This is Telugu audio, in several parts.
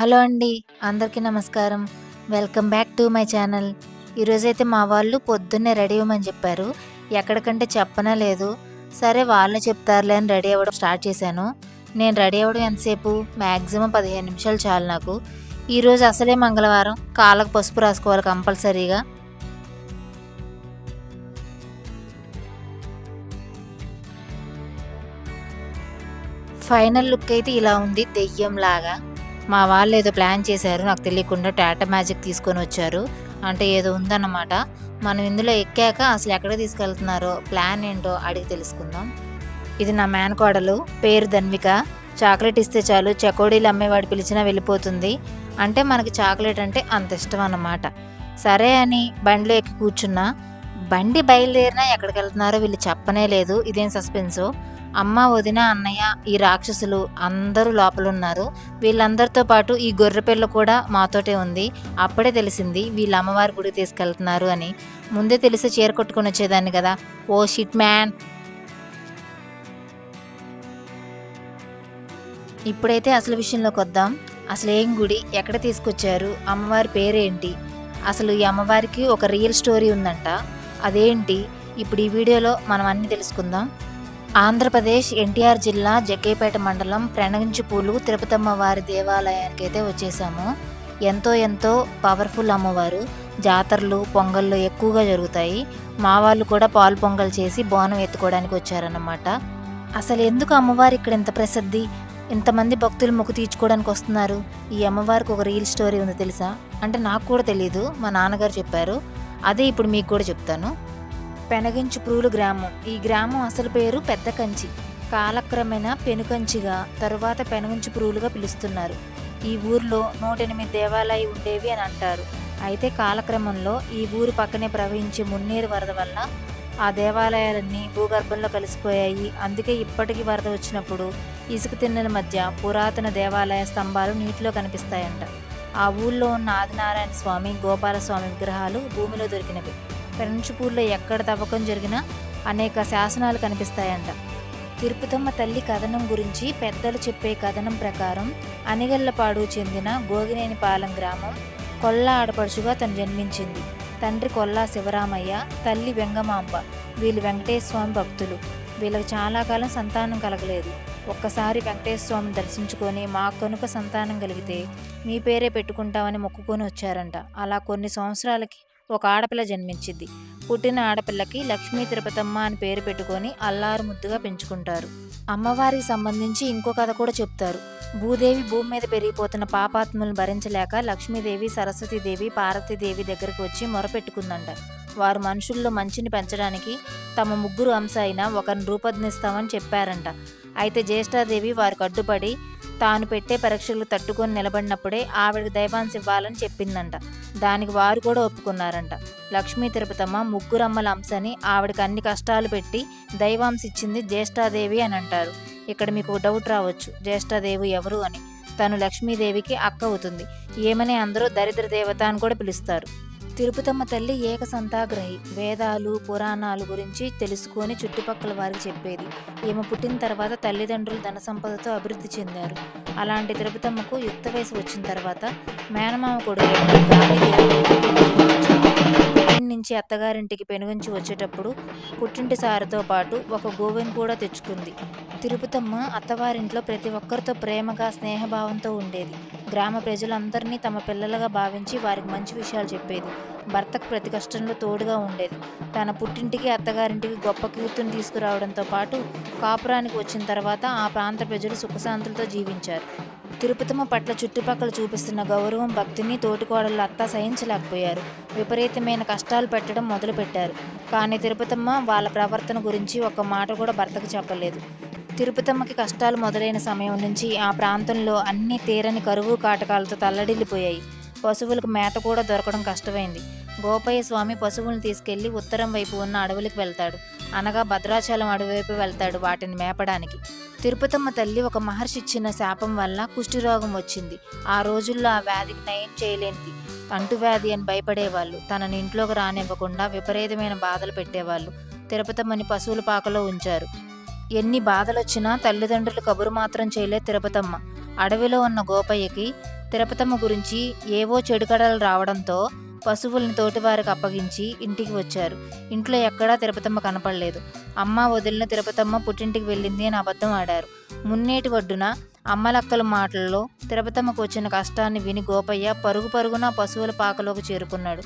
హలో అండి అందరికీ నమస్కారం. Welcome back to my channel. ఈరోజైతే మా వాళ్ళు పొద్దున్నే రెడీ అవ్వమని చెప్పారు. ఎక్కడికంటే చెప్పనే లేదు. సరే వాళ్ళు చెప్తారులే అని రెడీ అవ్వడం స్టార్ట్ చేశాను. నేను రెడీ అవ్వడం ఎంతసేపు? మ్యాక్సిమం పదిహేను నిమిషాలు చాలు నాకు. ఈరోజు అసలే మంగళవారం. కాళ్ళకు పసుపు రాసుకోవాలి కంపల్సరీగా. ఫైనల్ లుక్ అయితే ఇలా ఉంది. దెయ్యం లాగా మా వాళ్ళు ఏదో ప్లాన్ చేశారు నాకు తెలియకుండా టాటా మ్యాజిక్ తీసుకొని వచ్చారు. అంటే ఏదో ఉందన్నమాట. మనం ఇందులో ఎక్కాక అసలు ఎక్కడ తీసుకెళ్తున్నారో ప్లాన్ ఏంటో అడిగి తెలుసుకుందాం. ఇది నా మేనకోడలు పేరు ధన్విక. చాక్లెట్ ఇస్తే చాలు చకోడీలు అమ్మేవాడు పిలిచినా వెళ్ళిపోతుంది. అంటే మనకి చాక్లెట్ అంటే అంత ఇష్టం అన్నమాట. సరే అని బండిలో ఎక్కి కూర్చున్నా. బండి బయలుదేరినా ఎక్కడికి వెళ్తున్నారో వీళ్ళు చెప్పనే లేదు. ఇదేం సస్పెన్సో? అమ్మ వదిన అన్నయ్య ఈ రాక్షసులు అందరూ లోపల ఉన్నారు వీళ్ళందరితో పాటు ఈ గొర్రెపిల్ల కూడా మాతోటే ఉంది. అప్పుడే తెలిసింది వీళ్ళ అమ్మవారి గుడికి తీసుకెళ్తున్నారు అని. ముందే తెలిసి చీర కొట్టుకొని వచ్చేదాన్ని కదా. Oh shit man. ఇప్పుడైతే అసలు విషయంలోకి వద్దాం. అసలు ఏం గుడి? ఎక్కడ తీసుకొచ్చారు? అమ్మవారి పేరేంటి? అసలు ఈ అమ్మవారికి ఒక రియల్ స్టోరీ ఉందంట. అదేంటి? ఇప్పుడు ఈ వీడియోలో మనం అన్ని తెలుసుకుందాం. ఆంధ్రప్రదేశ్ ఎన్టీఆర్ జిల్లా జగ్గేపేట మండలం ప్రణగించిపూలు తిరుపతమ్మ వారి దేవాలయానికి అయితే వచ్చేసాము. ఎంతో ఎంతో పవర్ఫుల్ అమ్మవారు. జాతరలు పొంగళ్ళు ఎక్కువగా జరుగుతాయి. మా వాళ్ళు కూడా పాలు పొంగల్ చేసి బోనం ఎత్తుకోవడానికి వచ్చారన్నమాట. అసలు ఎందుకు అమ్మవారు ఇక్కడ ఇంత ప్రసిద్ధి? ఇంతమంది భక్తులు మొక్కు తీర్చుకోవడానికి వస్తున్నారు. ఈ అమ్మవారికి ఒక రియల్ స్టోరీ ఉంది తెలుసా? అంటే నాకు కూడా తెలియదు మా నాన్నగారు చెప్పారు. అదే ఇప్పుడు మీకు కూడా చెప్తాను. పెనగించుప్రూలు గ్రామం. ఈ గ్రామం అసలు పేరు పెద్ద కంచి కాలక్రమేణా పెనుకంచిగా తరువాత పెనగించుప్రూలుగా పిలుస్తున్నారు. ఈ ఊర్లో నూట ఎనిమిది దేవాలయాలు ఉండేవి అని అంటారు. అయితే కాలక్రమంలో ఈ ఊరు పక్కనే ప్రవహించే మున్నేరు వరద వల్ల ఆ దేవాలయాలన్నీ భూగర్భంలో కలిసిపోయాయి. అందుకే ఇప్పటికీ వరద వచ్చినప్పుడు ఇసుక తిన్నెల మధ్య పురాతన దేవాలయ స్తంభాలు నీటిలో కనిపిస్తాయంట. ఆ ఊళ్ళో ఉన్న ఆదినారాయణ స్వామి గోపాలస్వామి విగ్రహాలు భూమిలో దొరికినవి. పెరంచుపూర్లో ఎక్కడ తవ్వకం జరిగినా అనేక శాసనాలు కనిపిస్తాయంట. తిరుపతమ్మ తల్లి కథనం గురించి పెద్దలు చెప్పే కథనం ప్రకారం అనిగల్లపాడు చెందిన గోగినేనిపాలెం గ్రామం కొల్లా ఆడపడుచుగా తను జన్మించింది. తండ్రి కొల్లా శివరామయ్య తల్లి వెంగమాంబ వీళ్ళు వెంకటేశ్వర స్వామి భక్తులు. వీళ్ళకి చాలా కాలం సంతానం కలగలేదు. ఒక్కసారి వెంకటేశ్వర దర్శించుకొని మా కనుక సంతానం కలిగితే మీ పేరే పెట్టుకుంటామని మొక్కుకొని వచ్చారంట. అలా కొన్ని సంవత్సరాలకి ఒక ఆడపిల్ల జన్మించింది. పుట్టిన ఆడపిల్లకి లక్ష్మీ తిరుపతమ్మ అని పేరు పెట్టుకొని అల్లారు ముద్దుగా పెంచుకుంటారు. అమ్మవారికి సంబంధించి ఇంకో కథ కూడా చెప్తారు. భూదేవి భూమి మీద పెరిగిపోతున్న పాపాత్ములను భరించలేక లక్ష్మీదేవి సరస్వతీదేవి పార్వతీదేవి దగ్గరికి వచ్చి మొరపెట్టుకుందంట వారు మనుషుల్లో మంచిని పెంచడానికి తమ ముగ్గురు అంశ అయిన ఒకరిని రూపొందిస్తామని చెప్పారంట. అయితే జ్యేష్ఠాదేవి వారికి అడ్డుపడి తాను పెట్టే పరీక్షలు తట్టుకొని నిలబడినప్పుడే ఆవిడకి దైవాంశ ఇవ్వాలని చెప్పిందంట. దానికి వారు కూడా ఒప్పుకున్నారంట. లక్ష్మీ తిరుపతమ్మ ముగ్గురమ్మల అంశని ఆవిడకి అన్ని కష్టాలు పెట్టి దైవాంశ ఇచ్చింది జ్యేష్ఠాదేవి అని అంటారు. ఇక్కడ మీకు డౌట్ రావచ్చు జ్యేష్ఠాదేవి ఎవరు అని. తను లక్ష్మీదేవికి అక్క అవుతుంది. ఏమని అందరూ దరిద్ర దేవత అని కూడా పిలుస్తారు. తిరుపతమ్మ తల్లి ఏక సంతాగ్రహి వేదాలు పురాణాలు గురించి తెలుసుకొని చుట్టుపక్కల వారికి చెప్పేది. ఈమె పుట్టిన తర్వాత తల్లిదండ్రులు ధన సంపదతో అభివృద్ధి చెందారు. అలాంటి తిరుపతమ్మకు యుక్త వయసు వచ్చిన తర్వాత మేనమామ కొడుకు నుంచి అత్తగారింటికి పెనుగంచి వచ్చేటప్పుడు పుట్టింటి సారితో పాటు ఒక గోవెను కూడా తెచ్చుకుంది. తిరుపతమ్మ అత్తవారింట్లో ప్రతి ఒక్కరితో ప్రేమగా స్నేహభావంతో ఉండేది. గ్రామ ప్రజలందరినీ తమ పిల్లలుగా భావించి వారికి మంచి విషయాలు చెప్పేది. భర్తకు ప్రతి కష్టంలో తోడుగా ఉండేది. తన పుట్టింటికి అత్తగారింటికి గొప్ప కీర్తిని తీసుకురావడంతో పాటు కాపురానికి వచ్చిన తర్వాత ఆ ప్రాంత ప్రజలు సుఖశాంతులతో జీవించారు. తిరుపతమ్మ పట్ల చుట్టుపక్కల చూపిస్తున్న గౌరవం భక్తిని తోటికోడళ్ళ అత్త సహించలేకపోయారు విపరీతమైన కష్టాలు పెట్టడం మొదలుపెట్టారు. కానీ తిరుపతమ్మ వాళ్ళ ప్రవర్తన గురించి ఒక మాట కూడా భర్తకు చెప్పలేదు. తిరుపతమ్మకి కష్టాలు మొదలైన సమయం నుంచి ఆ ప్రాంతంలో అన్ని తీరని కరువు కాటకాలతో తల్లడిల్లిపోయాయి. పశువులకు మేత కూడా దొరకడం కష్టమైంది. గోపయ్య స్వామి పశువులను తీసుకెళ్ళి ఉత్తరం వైపు ఉన్న అడవులకు వెళ్తాడు. అనగా భద్రాచలం అడవి వైపు వెళ్తాడు వాటిని మేపడానికి. తిరుపతమ్మ తల్లి ఒక మహర్షి ఇచ్చిన శాపం వల్ల కుష్ఠిరోగం వచ్చింది. ఆ రోజుల్లో ఆ వ్యాధికి నయం చేయలేనిది. అంటువ్యాధి అని భయపడేవాళ్ళు. తనని ఇంట్లోకి రానివ్వకుండా విపరీతమైన బాధలు పెట్టేవాళ్ళు. తిరుపతమ్మని పశువుల పాకలో ఉంచారు. ఎన్ని బాధలొచ్చినా తల్లిదండ్రులు కబురు మాత్రం చేయలే తిరుపతమ్మ. అడవిలో ఉన్న గోపయ్యకి తిరుపతమ్మ గురించి ఏవో చెడుకడలు రావడంతో పశువుల్ని తోటివారికి అప్పగించి ఇంటికి వచ్చారు. ఇంట్లో ఎక్కడా తిరుపతమ్మ కనపడలేదు. అమ్మ వదిలిన తిరుపతమ్మ పుట్టింటికి వెళ్ళింది అని అబద్ధం ఆడారు. మున్నేటి ఒడ్డున అమ్మలక్కల మాటల్లో తిరుపతమ్మకు వచ్చిన కష్టాన్ని విని గోపయ్య పరుగు పరుగున పశువుల పాకలోకి చేరుకున్నాడు.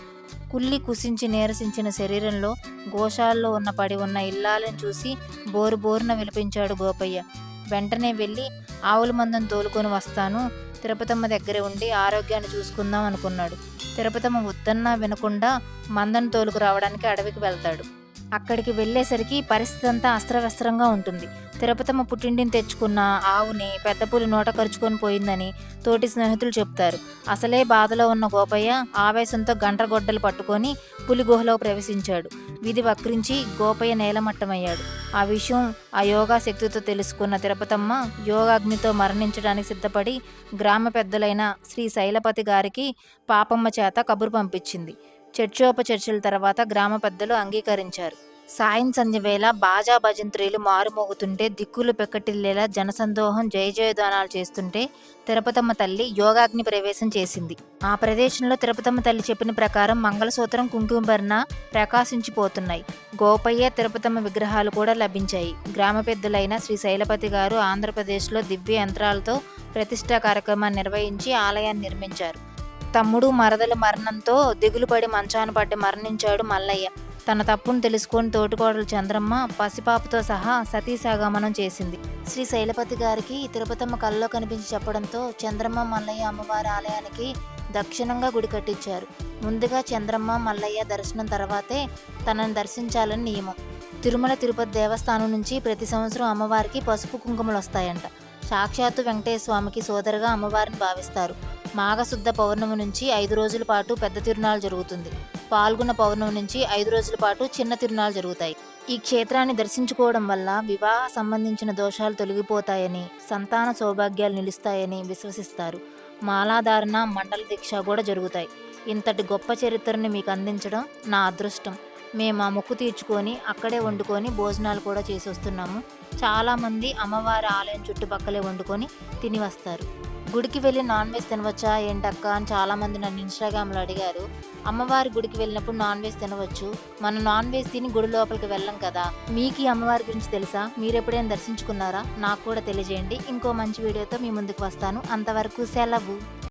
కుల్లి కుసించి నీరసించిన శరీరంలో గోశాల్లో ఉన్న పడి ఉన్న ఇల్లాలను చూసి బోరు బోరున విలిపించాడు గోపయ్య. వెంటనే వెళ్ళి ఆవుల మందం తోలుకొని వస్తాను తిరుపతమ్మ దగ్గర ఉండి ఆరోగ్యాన్ని చూసుకుందాం అనుకున్నాడు. తిరుపతమ్మ వద్దన్నా వినకుండా మందను తోలుకు రావడానికి అడవికి వెళ్తాడు. అక్కడికి వెళ్ళేసరికి పరిస్థితి అంతా అస్త్రవస్త్రంగా ఉంటుంది. తిరుపతమ్మ పుట్టింటిని తెచ్చుకున్న ఆవుని పెద్ద పులి నోట కరుచుకొని పోయిందని తోటి స్నేహితులు చెప్తారు. అసలే బాధలో ఉన్న గోపయ్య ఆవేశంతో గంటగొడ్డలు పట్టుకొని పులి గుహలో ప్రవేశించాడు. విధి వక్రించి గోపయ్య నేలమట్టమయ్యాడు. ఆ విషయం ఆ యోగా శక్తితో తెలుసుకున్న తిరుపతమ్మ యోగాగ్నితో మరణించడానికి సిద్ధపడి గ్రామ పెద్దలైన శ్రీ శైలపతి గారికి పాపమ్మ చేత కబురు పంపించింది. చర్చోపచర్చల తర్వాత గ్రామ పెద్దలు అంగీకరించారు. సాయం సంధ్య వేళ బాజా భజంత్రీలు మారుమోగుతుంటే దిక్కులు పెక్కటిల్లేలా జనసందోహం జయజయధ్వానాలు చేస్తుంటే తిరుపతమ్మ తల్లి యోగాగ్ని ప్రవేశం చేసింది. ఆ ప్రదేశంలో తిరుపతమ్మ తల్లి చెప్పిన ప్రకారం మంగళసూత్రం కుంకుమభరణ ప్రకాశించిపోతున్నాయి. గోపయ్య తిరుపతమ్మ విగ్రహాలు కూడా లభించాయి. గ్రామ పెద్దలైన శ్రీ శైలపతి గారు ఆంధ్రప్రదేశ్లో దివ్య యంత్రాలతో ప్రతిష్టా కార్యక్రమాన్ని నిర్వహించి ఆలయాన్ని నిర్మించారు. తమ్ముడు మరదల మరణంతో దిగులుపడి మంచాన పడ్డ మరణించాడు మల్లయ్య. తన తప్పును తెలుసుకొని తోటికోడలు చంద్రమ్మ పసిపాపతో సహా సతీసాగమనం చేసింది. శ్రీ శైలపతి గారికి తిరుపతమ్మ కల్లో కనిపించి చెప్పడంతో చంద్రమ్మ మల్లయ్య అమ్మవారి ఆలయానికి దక్షిణంగా గుడి కట్టించారు. ముందుగా చంద్రమ్మ మల్లయ్య దర్శనం తర్వాతే తనని దర్శించాలని నియమం. తిరుమల తిరుపతి దేవస్థానం నుంచి ప్రతి సంవత్సరం అమ్మవారికి పసుపు కుంకుమలు వస్తాయంట. సాక్షాత్తు వెంకటేశ్వర స్వామికి సోదరుగా అమ్మవారిని భావిస్తారు. మాఘశుద్ధ పౌర్ణమి నుంచి ఐదు రోజుల పాటు పెద్ద తిరునాళ్ళు జరుగుతుంది. పాల్గొన్న పౌర్ణమి నుంచి ఐదు రోజుల పాటు చిన్న తిరునాళ్ళు జరుగుతాయి. ఈ క్షేత్రాన్ని దర్శించుకోవడం వల్ల వివాహ సంబంధించిన దోషాలు తొలగిపోతాయని సంతాన సౌభాగ్యాలు నిలుస్తాయని విశ్వసిస్తారు. మాలాధారణ మండల దీక్ష కూడా జరుగుతాయి. ఇంతటి గొప్ప చరిత్రని మీకు అందించడం నా అదృష్టం. మేము ఆ మొక్కు తీర్చుకొని అక్కడే వండుకొని భోజనాలు కూడా చేసి వస్తున్నాము చాలామంది అమ్మవారి ఆలయం చుట్టుపక్కలే వండుకొని తిని వస్తారు. గుడికి వెళ్ళి నాన్ వెజ్ తినవచ్చా ఏంటక్క అని చాలామంది నన్ను ఇన్స్టాగ్రామ్లో అడిగారు. అమ్మవారి గుడికి వెళ్ళినప్పుడు నాన్ వెజ్ తినవచ్చు. మనం నాన్ వెజ్ తిని గుడి లోపలికి వెళ్ళం కదా. మీకు ఈ అమ్మవారి గురించి తెలుసా? మీరు ఎప్పుడైనా దర్శించుకున్నారా? నాకు కూడా తెలియజేయండి. ఇంకో మంచి వీడియోతో మీ ముందుకు వస్తాను. అంతవరకు సెలవు.